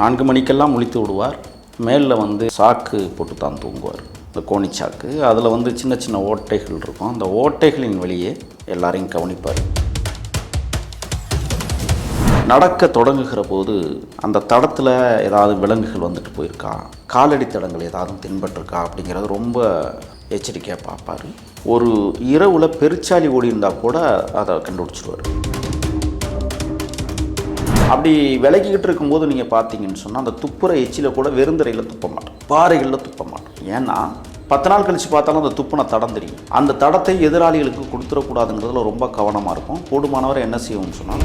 நான்கு மணிக்கெல்லாம் முழித்து விடுவார். மேலில் வந்து சாக்கு போட்டு தான் தூங்குவார். இந்த கோணிச்சாக்கு. அதில் வந்து சின்ன சின்ன ஓட்டைகள் இருக்கும். அந்த ஓட்டைகளின் வழியே எல்லாரையும் கவனிப்பார். நடக்க தொடங்குகிற போது அந்த தடத்தில் ஏதாவது விலங்குகள் வந்துட்டு போயிருக்கா? காலடி தடங்கள் ஏதாவது தென்பட்டிருக்கா? அப்படிங்கிறது ரொம்ப எச்சரிக்கையாக பார்ப்பார். ஒரு இரவில் பெருச்சாலி ஓடி இருந்தால் கூட அதை கண்டுபிடிச்சிடுவார் அப்படி விலகிக்கிட்டு இருக்கும்போது நீங்கள் பார்த்தீங்கன்னு சொன்னால் அந்த துப்புற எச்சில கூட வெறுந்தரையில் துப்ப மாட்டோம் பாறைகளில் துப்ப மாட்டோம் ஏன்னா பத்து நாள் கழித்து பார்த்தாலும் அந்த துப்புன தடம் தெரியும். அந்த தடத்தை எதிராளிகளுக்கு கொடுத்துடக்கூடாதுங்கிறதுல ரொம்ப கவனமாக இருக்கும். கூடுமானவரை என்ன செய்வோம்னு சொன்னால்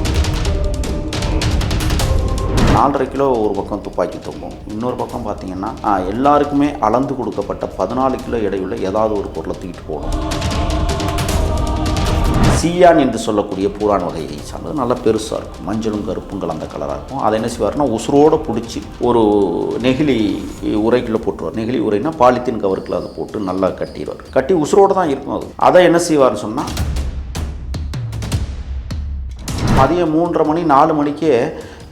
நாலரை கிலோ ஒரு பக்கம் துப்பாக்கி தொங்கும். இன்னொரு பக்கம் பார்த்தீங்கன்னா எல்லாருக்குமே அளந்து கொடுக்கப்பட்ட பதினாலு கிலோ எடையுள்ள ஏதாவது ஒரு பொருளை தூக்கிட்டு போகணும். சீயான் என்று சொல்லக்கூடிய பூரான் வகையை சார்ந்தது. நல்லா பெருசாக இருக்கும். மஞ்சளும் கருப்பும் கலந்த கலராக இருக்கும். அதை என்ன செய்வார்னா உசுரோடு பிடிச்சி ஒரு நெகிழி உரைக்குள்ளே போட்டுருவார். நெகிழி உரைனா பாலித்தீன் கவருக்குள்ள அதை போட்டு நல்லா கட்டிடுவார். கட்டி உசுரோடு தான் இருக்கும் அது. அதை என்ன செய்வார்னு சொன்னால் மதியம் மூன்றரை மணி நாலு மணிக்கே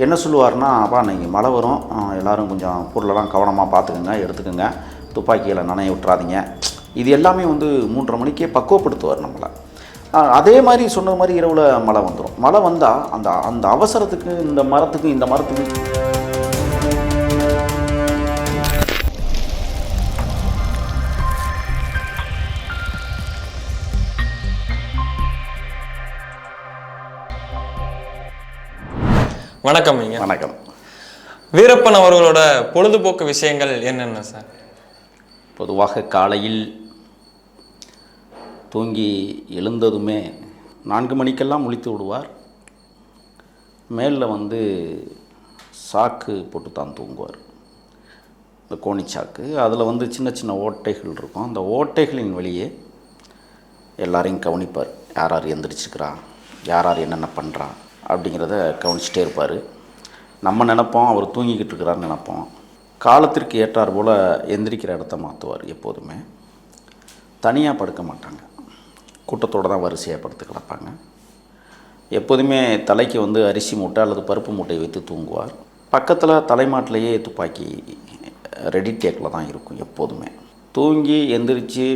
என்ன சொல்லுவார்னா அப்பா நீங்கள் மழை வரும். எல்லோரும் எல்லாரும் கொஞ்சம் பொருளெல்லாம் கவனமாக பார்த்துக்குங்க எடுத்துக்கோங்க. துப்பாக்கியில் நனைய விட்டுறாதீங்க. இது எல்லாமே வந்து மூன்றரை மணிக்கே பக்குவப்படுத்துவார் நம்மளை. அதே மாதிரி சொன்ன மாதிரி இரவில் மழை வந்துடும் மழை வந்தால் அந்த அந்த அவசரத்துக்கு இந்த மரத்துக்கு இந்த மரத்துக்கு. வணக்கம் ஐயா. வணக்கம். வீரப்பன் அவர்களோட பொழுதுபோக்கு விஷயங்கள் என்னென்ன சார்? பொதுவாக காலையில் தூங்கி எழுந்ததுமே நான்கு மணிக்கெல்லாம் முழித்து விடுவார். மேலில் வந்து சாக்கு போட்டு தான் தூங்குவார். இந்த கோணிச்சாக்கு அதில் வந்து சின்ன சின்ன ஓட்டைகள் இருக்கும். அந்த ஓட்டைகளின் வழியே எல்லாரையும் கவனிப்பார். யார் யார் எந்திரிச்சிக்கிறா யார் யார் என்னென்ன பண்ணுறா அப்படிங்கிறத கவனிச்சிட்டே இருப்பார். நம்ம நினப்போம் அவர் தூங்கிக்கிட்டு இருக்கிறான்னு நினப்போம். காலத்திற்கு ஏற்றார் போல் எந்திரிக்கிற இடத்த மாற்றுவார் எப்போதுமே. தனியாக படுக்க மாட்டாங்க. கூட்டத்தோடு தான் வரிசையாக படுத்து கிடப்பாங்க. எப்போதுமே தலைக்கு வந்து அரிசி மூட்டை அல்லது பருப்பு மூட்டை வைத்து தூங்குவார். பக்கத்தில் தலைமாட்டிலேயே துப்பாக்கி ரெடி டேக்கில் தான் இருக்கும் எப்போதுமே. தூங்கி எந்திரிச்சு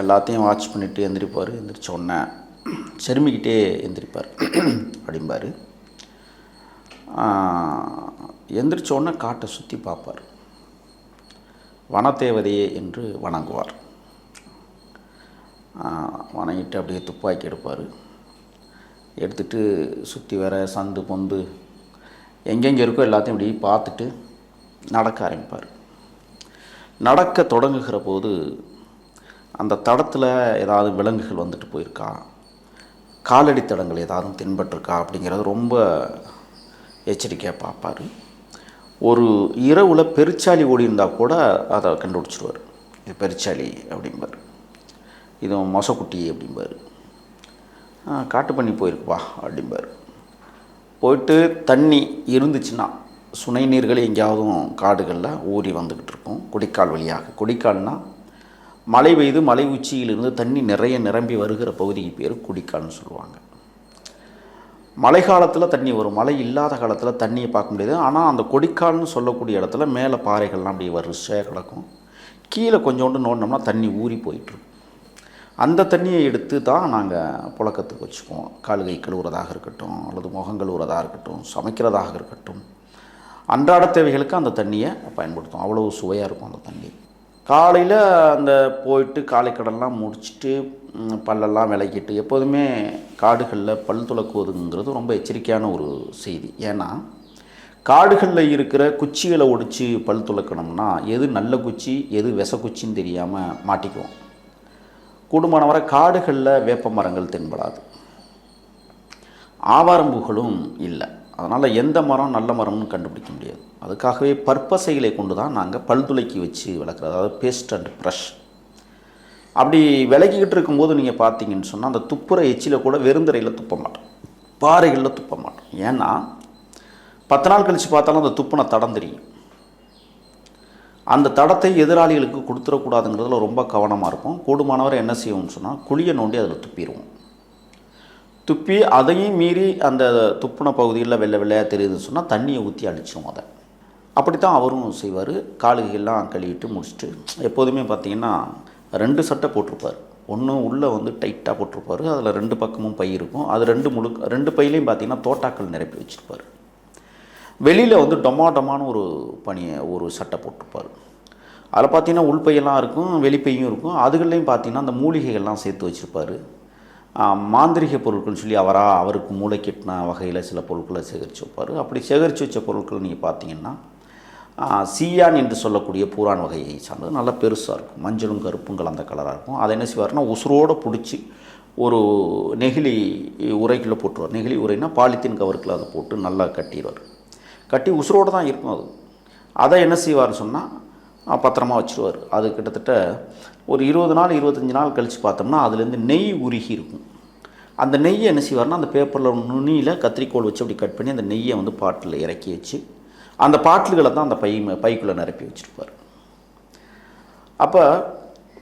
எல்லாத்தையும் வாட்ச் பண்ணிவிட்டு எந்திரிப்பார். எந்திரிச்ச உடனே செருமிக்கிட்டே எந்திரிப்பார் அப்படிம்பார். எந்திரிச்ச உடனே காட்டை சுற்றி பார்ப்பார். வனத்தேவதையே என்று வணங்குவார். வணங்கிட்டு அப்படியே துப்பாக்கி எடுப்பார். எடுத்துட்டு சுற்றி வர சந்து பொந்து எங்கெங்கே இருக்கோ எல்லாத்தையும் இப்படி பார்த்துட்டு நடக்க ஆரம்பிப்பார். நடக்க தொடங்குகிற போது அந்த தடத்தில் ஏதாவது விலங்குகள் வந்துட்டு போயிருக்கா? காலடி தடங்கள் ஏதாவது தென்பட்டிருக்கா? அப்படிங்கிறது ரொம்ப எச்சரிக்கையாக பார்ப்பார். ஒரு இரவில் பெருச்சாலி ஓடி இருந்தால் கூட அதை கண்டுபிடிச்சிருவார். இது பெருச்சாலி அப்படிம்பார். இது மொசக்குட்டி அப்படிம்பார். காட்டு பண்ணி போயிருக்குப்பா அப்படிம்பார். போயிட்டு தண்ணி இருந்துச்சுன்னா சுனை நீர்கள் எங்கேயாவதும் காடுகளில் ஊறி வந்துக்கிட்டு இருக்கும் கொடிக்கால் வழியாக. கொடிக்கால்னால் மழை பெய்து மலை உச்சியிலிருந்து தண்ணி நிறைய நிரம்பி வருகிற பகுதிக்கு பேர் குடிக்கால்னு சொல்லுவாங்க. மழை காலத்தில் தண்ணி வரும். மழை இல்லாத காலத்தில் தண்ணியை பார்க்க முடியாது. ஆனால் அந்த கொடிக்கால்னு சொல்லக்கூடிய இடத்துல மேலே பாறைகள்லாம் அப்படியே வரிசையாக கிடக்கும். கீழே கொஞ்சோண்டு நோண்டினோம்னா தண்ணி ஊறி போயிட்டுருக்கும் அந்த தண்ணியை எடுத்து தான் நாங்கள் புழக்கத்துக்கு வச்சுக்குவோம். கால்கை கழுவுறதாக இருக்கட்டும் அல்லது முகம் கழுவுறதாக இருக்கட்டும் சமைக்கிறதாக இருக்கட்டும். அன்றாட தேவைகளுக்கு அந்த தண்ணியை பயன்படுத்தும் அவ்வளோ சுவையாக இருக்கும் அந்த தண்ணி. காலையில் அந்த போயிட்டு காலைக்கடன்லாம் முடிச்சுட்டு பல்லெல்லாம் விளக்கிட்டு எப்போதுமே காடுகளில் பல் துலக்குவதுங்கிறது ரொம்ப எச்சரிக்கையான ஒரு செய்தி. ஏன்னா காடுகளில் இருக்கிற குச்சிகளை ஒடிச்சு பல் துளக்கணும்னா எது நல்ல குச்சி எது விச குச்சின்னு தெரியாமல் மாட்டிக்குவோம். கூடுமான வர காடுகளில் வேப்ப மரங்கள் தென்படாது. ஆவாரம்பூகளும் இல்லை. அதனால் எந்த மரம் நல்ல மரம்னு கண்டுபிடிக்க முடியாது. அதுக்காகவே பற்பசைகளை கொண்டு தான் நாங்கள் பல்துளைக்கி வச்சு வளர்க்குறது அதாவது பேஸ்ட் அண்ட் ப்ரஷ் அப்படி விலகிக்கிட்டு இருக்கும்போது நீங்கள் பார்த்தீங்கன்னு சொன்னால் அந்த துப்புற எச்சில கூட வெறுந்தரையில் துப்ப மாட்டோம். பாறைகளில் துப்ப மாட்டோம். ஏன்னா பத்து நாள் கழித்து பார்த்தாலும் அந்த துப்புனை தடம் தெரியும். அந்த தடத்தை எதிராளிகளுக்கு கொடுத்துடக்கூடாதுங்கிறதுல ரொம்ப கவனமாக இருக்கும் கூடுமானவரை என்ன செய்வோம்னு சொன்னால் குழியை நோண்டி அதில் துப்பிடுவோம். துப்பி அதையும் மீறி அந்த துப்புன பகுதியில் வெள்ளை வெள்ளையாக தெரியுதுன்னு சொன்னால் தண்ணியை ஊற்றி அழிச்சிடும் அதை. அப்படி தான் அவரும் செய்வார். காலுகையெல்லாம் கழுவிட்டு முடிச்சுட்டு எப்போதுமே பார்த்தீங்கன்னா ரெண்டு சட்டை போட்டிருப்பார். ஒன்று உள்ளே வந்து டைட்டாக போட்டிருப்பார். அதில் ரெண்டு பக்கமும் பை இருக்கும். அது ரெண்டு முழுக்க ரெண்டு பையிலையும் பார்த்தீங்கன்னா தோட்டாக்கள் நிரப்பி வச்சுருப்பார். வெளியில் வந்து டொமா டொமான்னு ஒரு பனியை ஒரு சட்டை போட்டிருப்பார். அதில் பார்த்தீங்கன்னா உள்பையெல்லாம் இருக்கும் வெளிப்பையும் இருக்கும். அதுகள்லையும் பார்த்தீங்கன்னா அந்த மூலிகைகள்லாம் சேர்த்து வச்சுருப்பார். மாந்திரிக பொருட்கள்னு சொல்லி அவராக அவருக்கு மூளை கெட்டின வகையில் சில பொருட்களை சேகரித்து வைப்பார். அப்படி சேகரித்து வச்ச பொருட்கள் நீங்கள் பார்த்தீங்கன்னா சியான் சீயான் என்று சொல்லக்கூடிய பூரான் வகையை சார்ந்தது. நல்லா பெருசாக இருக்கும். மஞ்சளும் கருப்பும் கலந்த கலராக இருக்கும். அதை என்ன செய்வார்னா உசுரோடு பிடிச்சி ஒரு நெகிழி உரைக்குள்ளே போட்டுருவார். நெகிழி உரைனா பாலித்தீன் கவருக்குள்ளே அதை போட்டு நல்லா கட்டிடுவார் கட்டி உசுரோடு தான் இருக்கும் அது. அதை என்ன செய்வார்னு சொன்னால் பத்திரமா வச்சுருவார். அது கிட்டத்தட்ட ஒரு இருபது நாள் இருபத்தஞ்சி நாள் கழித்து பார்த்தோம்னா அதுலேருந்து நெய் உருகி இருக்கும். அந்த நெய்யை என்ன செய்வார்னா அந்த பேப்பரில் நுனியில் கத்திரிக்கோல் வச்சு அப்படி கட் பண்ணி அந்த நெய்யை வந்து பாட்டில் இறக்கி வச்சு அந்த பாட்டில்களை தான் அந்த பை பைக்குள்ளே நிரப்பி வச்சுருப்பார். அப்போ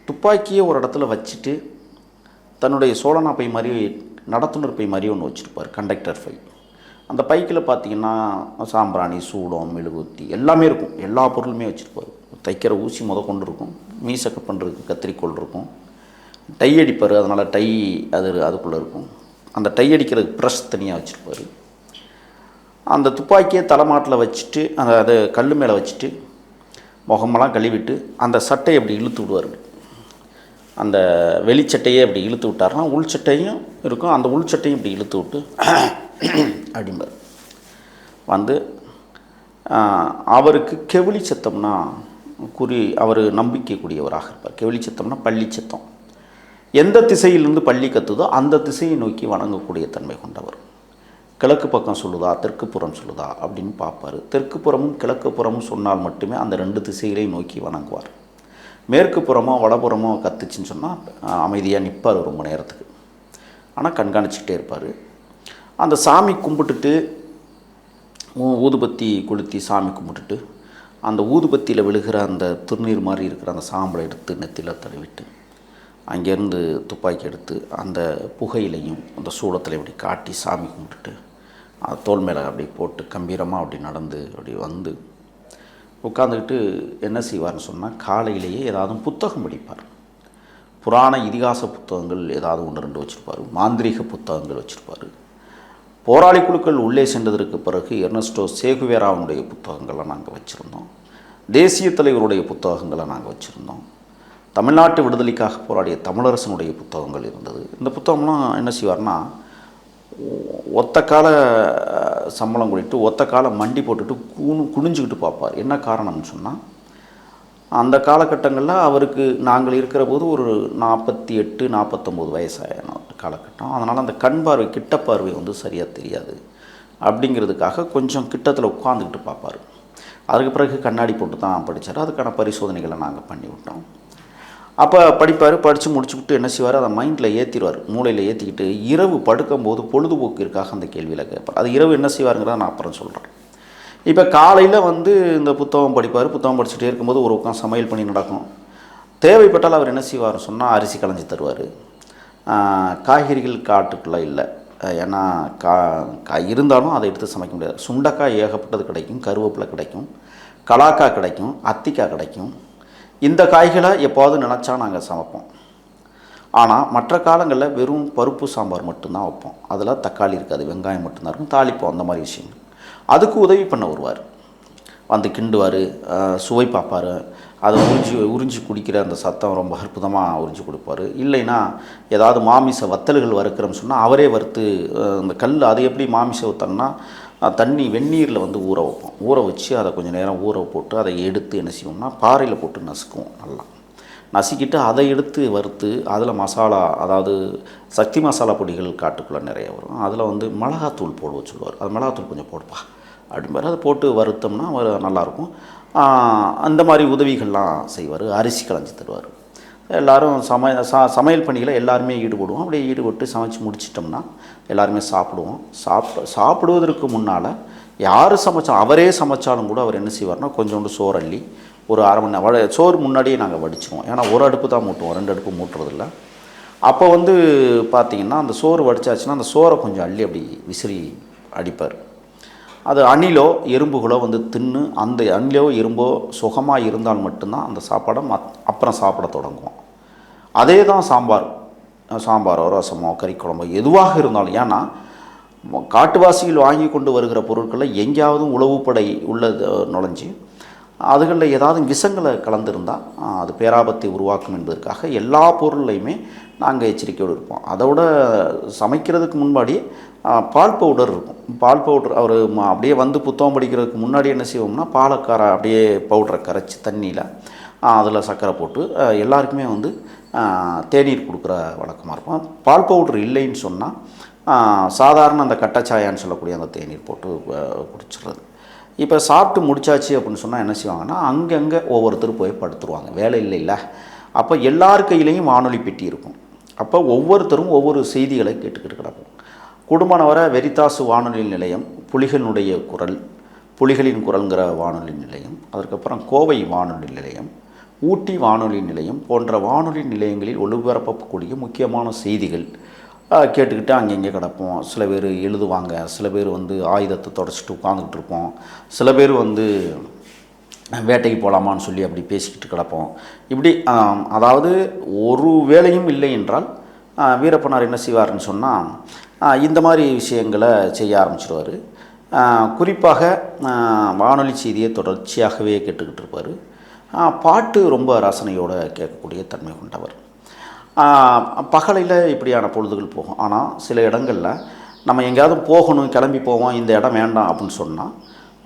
துப்பாக்கியை ஒரு இடத்துல வச்சுட்டு தன்னுடைய சோழனா பை மாதிரி நடத்துனர் பை மாதிரி ஒன்று வச்சுருப்பார் கண்டக்டர் பை. அந்த பைக்கில் பார்த்தீங்கன்னா சாம்பிராணி சூடம் மெழுகுத்தி எல்லாமே இருக்கும். எல்லா பொருளுமே வச்சுருப்பார். தைக்கிற ஊசி முத கொண்டு இருக்கும். மீசை பண்ணுறதுக்கு கத்திரிக்கோல் இருக்கும். டை அடிப்பார். அதனால் டை அது அதுக்குள்ளே இருக்கும். அந்த டை அடிக்கிறதுக்கு ப்ரெஷ் தனியாக வச்சுருப்பார். அந்த துப்பாக்கியை தலைமாட்டில் வச்சுட்டு அந்த அது கல் மேலே வச்சுட்டு முகமெல்லாம் கழுவிட்டு அந்த சட்டையை அப்படி இழுத்து விடுவார். அந்த வெளிச்சட்டையே அப்படி இழுத்து விட்டாருன்னா உள் சட்டையும் இருக்கும். அந்த உள் சட்டையும் இப்படி இழுத்து விட்டு அப்படிம்பார் வந்து அவருக்கு கெவிலி சத்தம்னா குறி அவர் நம்பிக்கைக்குரியவராக இருப்பார். கெவிலி சத்தம்னா பள்ளி சத்தம். எந்த திசையிலிருந்து பள்ளி கத்துதோ அந்த திசையை நோக்கி வணங்கக்கூடிய தன்மை கொண்டவர். கிழக்கு பக்கம் சொல்லுதா தெற்கு புறம் சொல்லுதா அப்படின்னு பார்ப்பார். தெற்கு புறமும் கிழக்கு புறமும் சொன்னால் மட்டுமே அந்த ரெண்டு திசைகளையும் நோக்கி வணங்குவார். மேற்கு புறமோ வடபுறமோ கத்துச்சுன்னு சொன்னால் அமைதியாக நிற்பார் ரொம்ப நேரத்துக்கு. ஆனால் கண்காணிச்சுக்கிட்டே இருப்பார். அந்த சாமி கும்பிட்டுட்டு ஊ- ஊதுபத்தி கொளுத்தி சாமி கும்பிட்டுட்டு அந்த ஊதுபத்தியில் விழுகிற அந்த திருநீர் மாதிரி இருக்கிற அந்த சாம்பலை எடுத்து நெத்தியில் தடவிட்டு அங்கேருந்து துப்பாக்கி எடுத்து அந்த புகையிலையும் அந்த சூடத்தில் இப்படி காட்டி சாமி கும்பிட்டுட்டு தோல் மேலே அப்படி போட்டு கம்பீரமாக அப்படி நடந்து அப்படி வந்து உட்காந்துக்கிட்டு என்ன செய்வார்னு சொன்னால் காலையிலேயே ஏதாவது புத்தகம் படிப்பார். புராண இதிகாச புத்தகங்கள் ஏதாவது ஒன்று ரெண்டு வச்சுருப்பார். மாந்திரீக புத்தகங்கள் வச்சுருப்பார். போராளி குழுக்கள் உள்ளே சென்றதற்கு பிறகு எர்னஸ்டோ சேகுவேராவுடைய புத்தகங்களை நாங்கள் வச்சுருந்தோம். தேசிய தலைவருடைய புத்தகங்களை நாங்கள் வச்சுருந்தோம். தமிழ்நாட்டு விடுதலைக்காக போராடிய தமிழரசனுடைய புத்தகங்கள் இருந்தது. இந்த புத்தகம்லாம் என்ன செய்வார்னா ஒத்த கால சம்பளம் கூட்டிட்டு ஒத்த கால மண்டி போட்டுட்டு குனு குனிஞ்சுக்கிட்டு பார்ப்பார். என்ன காரணம்னு சொன்னால் அந்த காலகட்டங்களில் அவருக்கு நாங்கள் இருக்கிற போது ஒரு நாற்பத்தி எட்டு நாற்பத்தொம்போது வயசான காலகட்டம். அதனால் அந்த கண் பார்வை கிட்ட பார்வை வந்து சரியாக தெரியாது. அப்படிங்கிறதுக்காக கொஞ்சம் கிட்டத்தில் உட்காந்துக்கிட்டு பார்ப்பார். அதுக்கு பிறகு கண்ணாடி போட்டு தான் படித்தார் அதுக்கான பரிசோதனைகளை நாங்கள் பண்ணிவிட்டோம். அப்போ படிப்பார் படித்து முடிச்சுக்கிட்டு என்ன செய்வார்? அதை மைண்டில் ஏற்றிடுவார் மூளையில் ஏற்றிக்கிட்டு இரவு படுக்கும்போது பொழுதுபோக்கிற்காக அந்த கேள்வியில் கேட்பார். அது இரவு என்ன செய்வாருங்கிறத நான் அப்புறம் சொல்கிறேன் இப்போ காலையில் வந்து இந்த புத்தகம் படிப்பார். புத்தகம் படிச்சுட்டே இருக்கும்போது ஒரு உட்காந்து சமையல் பண்ணி நடக்கும். தேவைப்பட்டால் அவர் என்ன செய்வார் சொன்னால் அரிசி களைஞ்சி தருவார். காய்கறிகள் காட்டுக்குள்ளே இல்லை. ஏன்னா கா காய் இருந்தாலும் அதை எடுத்து சமைக்க முடியாது. சுண்டைக்காய் ஏகப்பட்டது கிடைக்கும் கருவேப்பிலை கிடைக்கும் கலாக்காய் கிடைக்கும் அத்திக்காய் கிடைக்கும். இந்த காய்களை எப்போது நினச்சா நாங்கள் சமைப்போம். ஆனால் மற்ற காலங்களில் வெறும் பருப்பு சாம்பார் மட்டும்தான் வைப்போம். அதில் தக்காளி இருக்காது வெங்காயம் மட்டும்தான் இருக்கும் தாளிப்போம் அந்த மாதிரி விஷயங்கள். அதுக்கு உதவி பண்ண வருவார் வந்து கிண்டுவார் சுவை பார்ப்பார் அதை உறிஞ்சி உறிஞ்சி குடிக்கிற அந்த சத்தம் ரொம்ப அற்புதமாக உறிஞ்சி கொடுப்பாரு. இல்லைன்னா ஏதாவது மாமிச வத்தல்கள் வறுக்கிறோம்னு சொன்னால் அவரே வறுத்து அந்த கல் அதை எப்படி மாமிச வத்தல்னா தண்ணி வெந்நீரில் வந்து ஊற வைப்போம். ஊற வச்சு அதை கொஞ்சம் நேரம் ஊற போட்டு அதை எடுத்து என்ன செய்வோம்னா பாறையில் போட்டு நசுக்குவோம் நல்லா. நசுக்கிட்டு அதை எடுத்து வறுத்து அதில் மசாலா அதாவது சக்தி மசாலா பொடிகள் காட்டுக்குள்ளே நிறைய வரும். அதில் வந்து மிளகாத்தூள் போடுவோம் சொல்லுவார். அது மிளகாத்தூள் கொஞ்சம் போடுப்பா. அப்படிம்பாரு. அதை போட்டு வறுத்தோம்னா நல்லாயிருக்கும் அந்த மாதிரி உதவிகள்லாம் செய்வார் அரிசி களைஞ்சி தருவார். எல்லாரும் சம ச சமையல் பணியில் எல்லாருமே ஈடுபடுவோம். அப்படியே ஈடுபட்டு சமைச்சு முடிச்சிட்டோம்னா எல்லாருமே சாப்பிடுவோம். சாப்பிட சாப்பிடுவதற்கு முன்னால் யார் சமைச்சா அவரே சமைச்சாலும் கூட அவர் என்ன செய்வார்னா கொஞ்சோண்டு சோறு அள்ளி ஒரு அரை மணி நேரம் சோறு முன்னாடியே நாங்கள் வடிச்சிருவோம். ஏன்னா ஒரு அடுப்பு தான் மூட்டுவோம் ரெண்டு அடுப்பு மூட்டுறதில்ல. அப்போ வந்து பார்த்தீங்கன்னா அந்த சோறு வடிச்சாச்சுன்னா அந்த சோறை கொஞ்சம் அள்ளி அப்படி விசிறி அடிப்பார். அது அணிலோ எறும்புகளோ வந்து தின்னு அந்த அணிலோ எறும்போ சுகமாக இருந்தால் மட்டும்தான் அந்த சாப்பாடை மத் அப்புறம் சாப்பிட தொடங்குவோம் அதே தான் சாம்பார். சாம்பாரோ ரசமோ கறி குழம்போ எதுவாக இருந்தாலும் ஏன்னா காட்டுவாசியில் வாங்கி கொண்டு வருகிற பொருட்களில் எங்கேயாவது உளவுப்படை உள்ளது நுழைஞ்சு அதுகளில் ஏதாவது விஷங்களை கலந்துருந்தால் அது பேராபத்தை உருவாக்கும் என்பதற்காக எல்லா பொருள்லையுமே நாங்கள் எச்சரிக்கையோடு இருப்போம். அதோட சமைக்கிறதுக்கு முன்னாடி பால் பவுடர் இருக்கும். பால் பவுடர் அவர் அப்படியே வந்து புத்தகம் படிக்கிறதுக்கு முன்னாடி என்ன செய்வோம்னா பாலக்கார அப்படியே பவுடரை கரைச்சி தண்ணியில் அதில் சர்க்கரை போட்டு எல்லாருக்குமே வந்து தேநீர் கொடுக்குற வழக்கமாக இருக்கும். பால் பவுடர் இல்லைன்னு சொன்னால் சாதாரண அந்த கட்டச்சாயான்னு சொல்லக்கூடிய அந்த தேநீர் போட்டு குடிச்சிடுறது இப்போ சாப்பிட்டு முடிச்சாச்சு அப்படின்னு சொன்னால் என்ன செய்வாங்கன்னா அங்கங்கே ஒவ்வொருத்தர் போய் படுத்துருவாங்க. வேலை இல்லைல்ல. அப்போ எல்லார் கையிலையும் வானொலி பெட்டி இருக்கும். அப்போ ஒவ்வொருத்தரும் ஒவ்வொரு செய்திகளை கேட்டுக்கிட்டு கிடப்போம். குடும்பம் வெரிதாசு வானொலி நிலையம் புலிகளினுடைய குரல் புலிகளின் குரல்ங்கிற வானொலி நிலையம் அதற்கப்புறம் கோவை வானொலி நிலையம் ஊட்டி வானொலி நிலையம் போன்ற வானொலி நிலையங்களில் ஒளிபரப்பக்கூடிய முக்கியமான செய்திகள் கேட்டுக்கிட்டு அங்கங்கே கிடப்போம். சில பேர் எழுதுவாங்க சில பேர் வந்து ஆயுதத்தை தொடச்சிட்டு உட்காந்துக்கிட்டு இருப்போம். சில பேர் வந்து வேட்டைக்கு போகலாமான்னு சொல்லி அப்படி பேசிக்கிட்டு கிடப்போம். இப்படி அதாவது ஒரு வேலையும் இல்லை என்றால் வீரப்பனார் என்ன செய்வார்னு சொன்னால் இந்த மாதிரி விஷயங்களை செய்ய ஆரம்பிச்சிடுவார் குறிப்பாக வானொலி செய்தியை தொடர்ச்சியாகவே கேட்டுக்கிட்டு இருப்பார். பாட்டு ரொம்ப ரசனையோடு கேட்கக்கூடிய தன்மை கொண்டவர். பகலையில் இப்படியான பொழுதுகள் போகும். ஆனால் சில இடங்களில் நம்ம எங்கேயாவது போகணும் கிளம்பி போவோம் இந்த இடம் வேண்டாம் அப்படின்னு சொன்னால்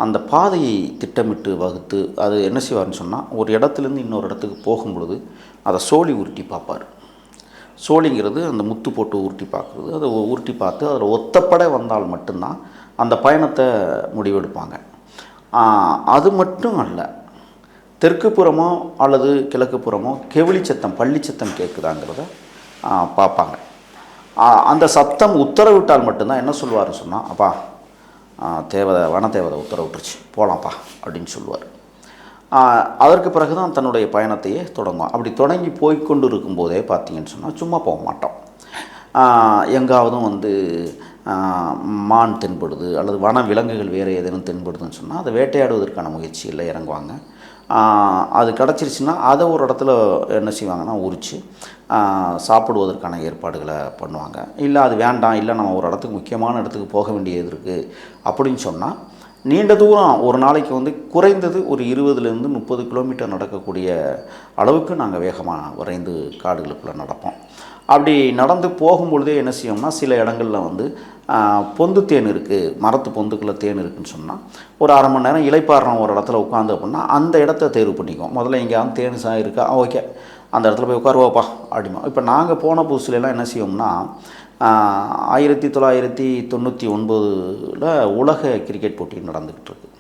அந்த பாதையை திட்டமிட்டு வகுத்து அது என்ன செய்வார்னு சொன்னால் ஒரு இடத்துலேருந்து இன்னொரு இடத்துக்கு போகும் பொழுது அதை சோழி உருட்டி பார்ப்பார். சோழிங்கிறது அந்த முத்து போட்டு உருட்டி பார்க்குறது. அதை உருட்டி பார்த்து அதில் ஒத்தப்பட வந்தால் மட்டும்தான் அந்த பயணத்தை முடிவெடுப்பாங்க. அது மட்டும் அல்ல தெற்கு புறமோ அல்லது கிழக்கு புறமோ கெவிலி சத்தம் பள்ளி சத்தம் கேட்குதாங்கிறத பார்ப்பாங்க. அந்த சத்தம் உத்தரவிட்டால் மட்டும்தான் என்ன சொல்லுவார்னு சொன்னால் அப்பா தேவதை வனதேவதை உத்தரவிட்டுருச்சு போகலாம்ப்பா அப்படின்னு சொல்லுவார். அதற்கு பிறகு தான் தன்னுடைய பயணத்தையே தொடங்கும் அப்படி தொடங்கி போய்கொண்டு இருக்கும்போதே பார்த்தீங்கன்னு சொன்னால் சும்மா போக மாட்டோம். எங்காவதும் வந்து மான் தென்படுது அல்லது வன விலங்குகள் வேறு ஏதேனும் தென்படுதுன்னு சொன்னால் அதை வேட்டையாடுவதற்கான முயற்சியில் இறங்குவாங்க. அது கிடச்சிருச்சுன்னா அதை ஒரு இடத்துல என்ன செய்வாங்கன்னா உரித்து சாப்பிடுவதற்கான ஏற்பாடுகளை பண்ணுவாங்க. இல்லை அது வேண்டாம் இல்லை நம்ம ஒரு இடத்துக்கு முக்கியமான இடத்துக்கு போக வேண்டியது இருக்குது அப்படின்னு சொன்னால் நீண்ட தூரம் ஒரு நாளைக்கு வந்து குறைந்தது ஒரு இருபதுலேருந்து முப்பது கிலோமீட்டர் நடக்கக்கூடிய அளவுக்கு நாங்கள் வேகமாக விரைந்து காடுகளுக்குள்ளே நடப்போம். அப்படி நடந்து போகும்பொழுதே என்ன செய்யோம்னா சில இடங்களில் வந்து பொந்து தேன் இருக்குது மரத்து பொந்துக்குள்ளே தேன் இருக்குதுன்னு சொன்னால் ஒரு அரை மணி நேரம் இலைப்பாடுறோம் ஒரு இடத்துல உட்காந்து அப்படின்னா அந்த இடத்த தேர்வு பண்ணிக்குவோம். முதல்ல எங்கேயாவது தேன் சா இருக்கா? ஓகே. அந்த இடத்துல போய் உட்காருவாப்பா அப்படிமா. இப்போ நாங்கள் போன புதுசுலலாம் என்ன செய்வோம்னா ஆயிரத்தி தொள்ளாயிரத்தி தொண்ணூற்றி ஒன்பதில் உலக கிரிக்கெட் போட்டி நடந்துக்கிட்டு இருக்குது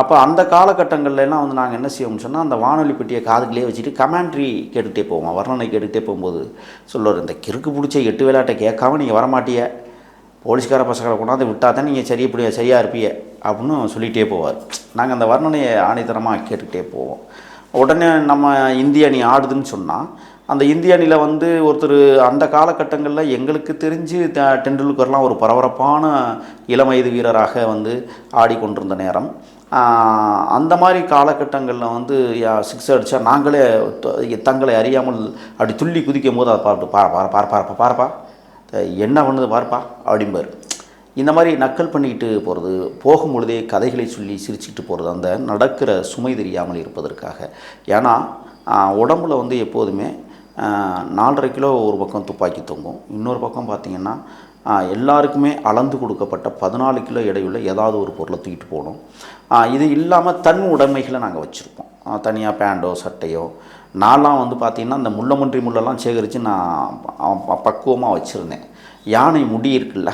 அப்போ அந்த காலகட்டங்கள்லாம் வந்து நாங்கள் என்ன செய்வோம்னு சொன்னால் அந்த வானொலி பெட்டியை காதுக்குள்ளே வச்சுட்டு கமெண்ட்ரி கேட்டுகிட்டே போவோம். வர்ணனை கேட்டுகிட்டே போகும்போது சொல்லுவார் இந்த கிறுக்கு பிடிச்ச எட்டு விளையாட்டை கேட்காம நீங்கள் வரமாட்டிய. போலீஸ்கார பசங்களை கொண்டாந்து விட்டால் தான் நீங்கள் சரி இப்படி சரியாக இருப்பிய. அப்படின்னு சொல்லிகிட்டே போவார். நாங்கள் அந்த வர்ணனையை ஆணித்தரமாக கேட்டுக்கிட்டே போவோம். உடனே நம்ம இந்திய அணி ஆடுதுன்னு சொன்னால் அந்த இந்திய அணியில் வந்து ஒருத்தர் அந்த காலகட்டங்களில் எங்களுக்கு தெரிஞ்சு த- டெண்டுல்கர்லாம் ஒரு பரபரப்பான இளம் வயது வீரராக வந்து ஆடிக்கொண்டிருந்த நேரம். அந்த மாதிரி காலகட்டங்களில் வந்து சிக்ஸ் அடித்தா நாங்களே தங்களை அறியாமல் அப்படி துள்ளி குதிக்கும் போது அதை பார்த்து பார் பார் பார்ப்பா பார் பாருப்பா. என்ன பண்ணுது பார்ப்பா அப்படிம்பார். இந்த மாதிரி நக்கல் பண்ணிக்கிட்டு போகிறது போகும்பொழுதே கதைகளை சொல்லி சிரிச்சுக்கிட்டு போகிறது அந்த நடக்கிற சுமை தெரியாமல் இருப்பதற்காக. ஏன்னா உடம்புல வந்து எப்போதுமே நாலரை கிலோ ஒரு பக்கம் துப்பாக்கி தொங்கும். இன்னொரு பக்கம் பார்த்திங்கன்னா எல்லாருக்குமே அளந்து கொடுக்கப்பட்ட பதினாலு கிலோ எடையுள்ள ஏதாவது ஒரு பொருளை தூக்கிட்டு போகணும். இது இல்லாமல் தன் உடைமைகளை நாங்கள் வச்சுருப்போம் தனியாக பேண்டோ சட்டையோ. நான்லாம் வந்து பார்த்திங்கன்னா இந்த முள்ளமன்றி முள்ளெல்லாம் சேகரித்து நான் பக்குவமாக வச்சுருந்தேன். யானை முடி இருக்குல்ல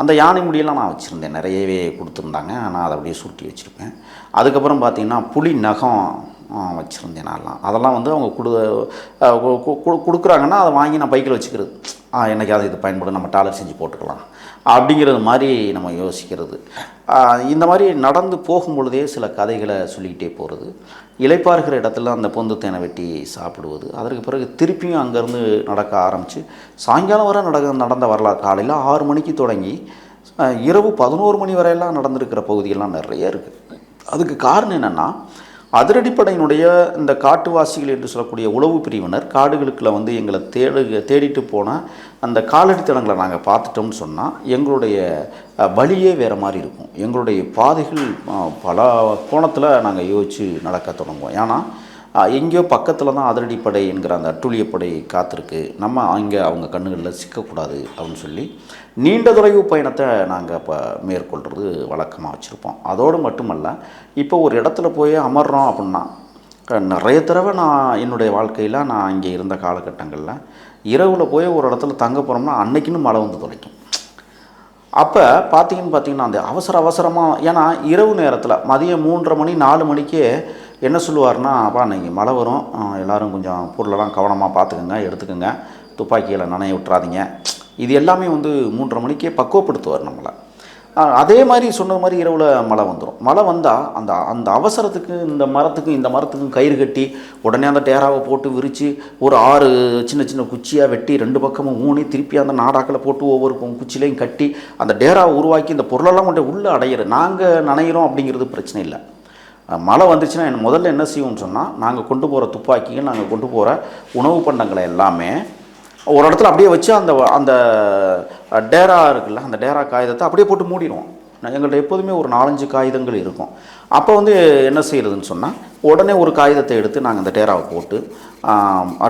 அந்த யானை முடியெல்லாம் நான் வச்சுருந்தேன். நிறையவே கொடுத்துருந்தாங்க. நான் அதை அப்படியே சுருட்டி வச்சுருப்பேன். அதுக்கப்புறம் பார்த்திங்கன்னா புலி நகம் வச்சுருந்தேன் நான்லாம். அதெல்லாம் வந்து அவங்க கொடு கு- கு- கொடுக்குறாங்கன்னா அதை வாங்கி நான் பைக்கில் வச்சுக்கிறது. என்னைக்கு அதை இது பயன்படும் நம்ம டாலர் செஞ்சு போட்டுக்கலாம். அப்படிங்கிறது மாதிரி நம்ம யோசிக்கிறது. இந்த மாதிரி நடந்து போகும்பொழுதே சில கதைகளை சொல்லிக்கிட்டே போகிறது இளைப்பாறுகிற இடத்துல அந்த பொந்து தேனை வெட்டி சாப்பிடுவது. அதற்கு பிறகு திருப்பியும் அங்கேருந்து நடக்க ஆரம்பித்து சாயங்காலம் வரை நடக்க நடந்த வரலாறு காலையில் ஆறு மணிக்கு தொடங்கி இரவு பதினோரு மணி வரையெல்லாம் நடந்திருக்கிற பகுதியெல்லாம் நிறைய இருக்குது அதுக்கு காரணம் என்னென்னா அதிரடிப்படையினுடைய இந்த காட்டுவாசிகள் என்று சொல்லக்கூடிய உளவு பிரிவினர் காடுகளுக்குள்ள வந்து எங்களை தேடு தேடிட்டு போனால் அந்த காலடி நாங்கள் பார்த்துட்டோம்னு சொன்னால் எங்களுடைய வழியே வேறு மாதிரி இருக்கும். எங்களுடைய பாதைகள் பல கோணத்தில் நாங்கள் யோசித்து நடக்க தொடங்குவோம். ஏன்னா எங்கேயோ பக்கத்தில் தான் அதிரடிப்படை என்கிற அந்த அட்டுழியப்படை காத்திருக்கு. நம்ம அங்கே அவங்க கண்ணுகளில் சிக்கக்கூடாது அப்படின்னு சொல்லி நீண்ட தொலைவு பயணத்தை நாங்கள் இப்போ மேற்கொள்கிறது வழக்கமாக வச்சுருப்போம். அதோடு மட்டுமல்ல இப்போ ஒரு இடத்துல போய் அமர்றோம் அப்படின்னா நிறைய தடவை நான் என்னுடைய வாழ்க்கையில் நான் இங்கே இருந்த காலகட்டங்களில் இரவில் போய் ஒரு இடத்துல தங்க போகிறோம்னா அன்னைக்குன்னு மழை வந்து தொலைக்கும் அப்போ பார்த்தீங்கன்னு பார்த்தீங்கன்னா அந்த அவசர அவசரமாக ஏன்னா இரவு நேரத்தில் மதியம் மூன்றரை மணி நாலு மணிக்கே என்ன சொல்லுவார்னா அப்பா நீங்கள் மழை வரும். எல்லோரும் கொஞ்சம் பொருளெல்லாம் கவனமாக பார்த்துக்குங்க எடுத்துக்கோங்க. துப்பாக்கியில் நனைய விட்டுறாதீங்க. இது எல்லாமே வந்து மூன்றரை மணிக்கே பக்குவப்படுத்துவார் நம்மளை. அதே மாதிரி சொன்ன மாதிரி இரவில் மழை வந்துடும் மழை வந்தால் அந்த அந்த அவசரத்துக்கு இந்த மரத்துக்கும் இந்த மரத்துக்கும் கயிறு கட்டி உடனே அந்த டேராவை போட்டு விரித்து ஒரு ஆறு சின்ன சின்ன குச்சியாக வெட்டி ரெண்டு பக்கமும் ஊனி திருப்பி அந்த நாடாக்களை போட்டு ஒவ்வொரு குச்சிலையும் கட்டி அந்த டேராவை உருவாக்கி இந்த பொருளெல்லாம் கொண்டு உள்ளே அடையிற. நாங்கள் நனைகிறோம் அப்படிங்கிறது பிரச்சனை இல்லை. மழை வந்துச்சுன்னா என் முதல்ல என்ன செய்வோம்னு சொன்னால் நாங்கள் கொண்டு போகிற துப்பாக்கிகள் நாங்கள் கொண்டு போகிற உணவு பண்டங்களை எல்லாமே ஒரு இடத்துல அப்படியே வச்சு அந்த அந்த டேரா இருக்குல்ல அந்த டேரா காகிதத்தை அப்படியே போட்டு மூடிடுவோம். நான் எங்கள்கிட்ட எப்போதுமே ஒரு நாலஞ்சு காகிதங்கள் இருக்கும். அப்போ வந்து என்ன செய்யறதுன்னு சொன்னால் உடனே ஒரு காகிதத்தை எடுத்து நாங்கள் அந்த டேராவை போட்டு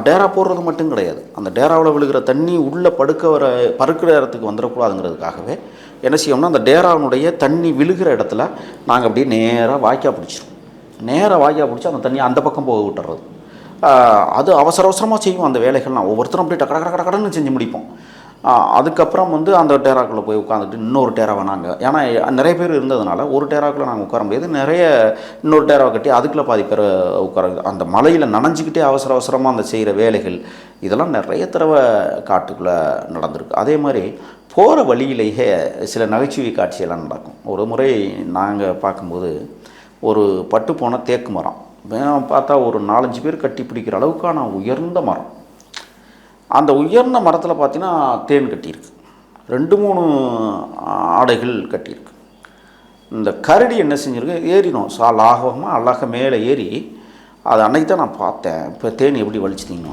டேரா போடுறது மட்டும் கிடையாது. அந்த டேராவில் விழுகிற தண்ணி உள்ளே படுக்க வர பருக்கிற இடத்துக்கு வந்துடக்கூடாதுங்கிறதுக்காகவே என்ன செய்யோம்னா அந்த டேராவினுடைய தண்ணி விழுகிற இடத்துல நாங்கள் அப்படியே நேராக வாய்க்கா பிடிச்சிருவோம். நேராக வாய்க்கா பிடிச்சி அந்த தண்ணியை அந்த பக்கம் போக விட்டுறது. அது அவசர அவசரமாக செய்வோம் அந்த வேலைகள்லாம். ஒவ்வொருத்தரும் அப்படியே டக்கட டக்கு கடன்னு செஞ்சு முடிப்போம். அதுக்கப்புறம் வந்து அந்த டேராக்குள்ளே போய் உட்காந்துட்டு இன்னொரு டேராவை நாங்கள் ஏன்னா நிறைய பேர் இருந்ததுனால ஒரு டேராக்குள்ளே நாங்கள் உட்கார முடியாது. நிறைய இன்னொரு டேராவை கட்டி அதுக்குள்ளே பாதி பேர் உட்கார அந்த மலையில் நனைஞ்சிக்கிட்டே அவசர அவசரமாக அந்த செய்கிற வேலைகள் இதெல்லாம் நிறைய தடவை காட்டுக்குள்ளே நடந்திருக்கு. அதே மாதிரி போகிற வழியிலேயே சில நகைச்சுவை காட்சியெல்லாம் நடக்கும். ஒரு முறை நாங்கள் பார்க்கும்போது ஒரு பட்டு போன தேக்கு மரம். வேணும் பார்த்தா ஒரு நாலஞ்சு பேர் கட்டி பிடிக்கிற அளவுக்கான உயர்ந்த மரம். அந்த உயர்ந்த மரத்தில் பார்த்தீங்கன்னா தேன் கட்டியிருக்கு. ரெண்டு மூணு ஆடைகள் கட்டியிருக்கு. இந்த கரடி என்ன செஞ்சிருக்கு? ஏறினோம். சா லாகவமாக அழகாக மேலே ஏறி அது அன்னைக்கு தான் நான் பார்த்தேன். இப்போ தேன் எப்படி வலிச்சுட்டீங்க